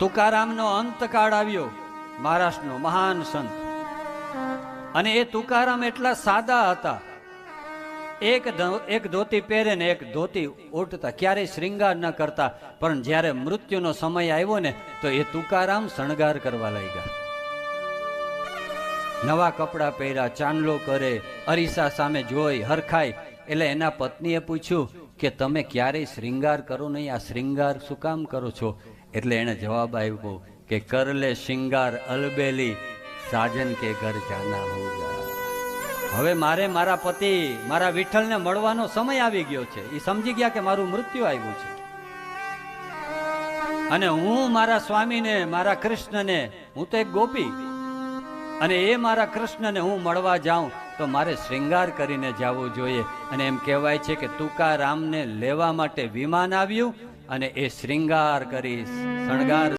તુકારામનો અંતકાળ આવ્યો મહારાષ્ટ્રનો મહાન સંત. અને એ તુકારામ એટલા સાદા હતા. એક એક ધોતી પહેરે ને એક ધોતી ઓઢતા, ક્યારેય શ્રૃંગાર ન કરતા, પણ જ્યારે મૃત્યુનો સમય આવ્યો ને, તો એ તુકારામ શણગાર કરવા લાગ્યા. નવા કપડાં પહેર્યા, ચાંદલો કરે, અરીસા સામે જોઈ હરખાય એટલે એના પત્નીએ પૂછ્યું કે, તમે ક્યારેય શ્રૃંગાર કરો નહીં? આ શ્રૃંગાર શું કામ કરો છો? એટલે એણે જવાબ આપ્યો કે કરલે શિંગાર અલબેલી, સાજન કે ઘર જાના હવે મારે મારા પતિ, મારા વિઠ્ઠલને મળવાનો સમય આવી ગયો છે. એ સમજી ગયા કે મારું મૃત્યુ આવ્યું છે. અને હું મારા સ્વામીને, મારા કૃષ્ણને, હું તો એક ગોપી. અને એ મારા કૃષ્ણને હું મળવા જાઉં તો મારે શ્રૃંગાર કરીને જવું જોઈએ. અને એમ કહેવાય છે કે તુકારામને લેવા માટે વિમાન આવ્યું અને એ શ્રૃંગાર કરીશ શણગાર